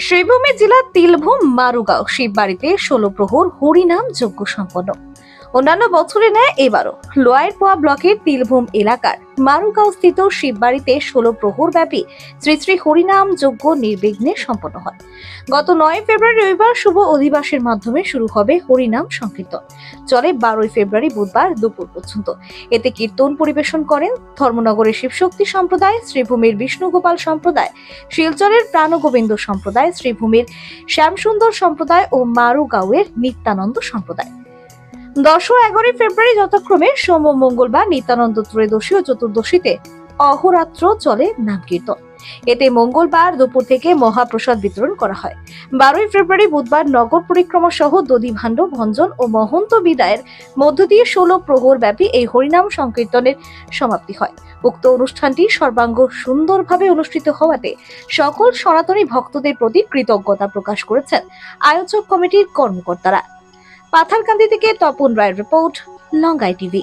শ্রীভূমি জেলা তিলভূম মারুগাঁও শিববাড়িতে ষোলো প্রহর হরিনাম যজ্ঞ সম্পন্ন। অন্যান্য বছরে নেয় এবারও লোয়ার পোয়া ব্লকের তিলভূম এলাকার মারুগাঁও স্থিত শিববাড়িতে ষোলো প্রহর ব্যাপী শ্রী শ্রী হরিনাম যজ্ঞ নির্বিঘ্নে সম্পন্ন হয়। গত নয় ফেব্রুয়ারি রবিবার শুভ অধিবাসের মাধ্যমে শুরু হবে হরিনাম সংকীর্তন। চলে বারোই ফেব্রুয়ারি বুধবার দুপুর পর্যন্ত। এতে কীর্তন পরিবেশন করেন ধর্মনগরের শিবশক্তি সম্প্রদায়, শ্রীভূমির বিষ্ণুগোপাল সম্প্রদায়, শিলচরের প্রাণগোবিন্দ সম্প্রদায়, শ্রীভূমির শ্যামসুন্দর সম্প্রদায় ও মারুগাঁওয়ের নিত্যানন্দ সম্প্রদায়। দশ ও এগারোই ফেব্রুয়ারি যথাক্রমে সোম মঙ্গলবার নিত্যানন্দ ত্রয়োদশী ও চতুর্দশীতে অহরাত্র চলে নাম কীর্তন। এতে মঙ্গলবার দুপুর থেকে মহাপ্রসাদ বিতরণ করা হয়। বারোই ফেব্রুয়ারি বুধবার নগর পরিক্রমা সহ দধিভাণ্ড ভঞ্জন ও মহন্ত বিদায়ের মধ্য দিয়ে ষোলো প্রহর ব্যাপী এই হরিনাম সংকীর্তনের সমাপ্তি হয়। উক্ত অনুষ্ঠানটি সর্বাঙ্গ সুন্দরভাবে অনুষ্ঠিত হওয়াতে সকল সনাতনী ভক্তদের প্রতি কৃতজ্ঞতা প্রকাশ করেছেন আয়োজক কমিটির কর্মকর্তারা। পাথারকান্দি থেকে তপন রায়ের রিপোর্ট লঙ্গাই টিভি।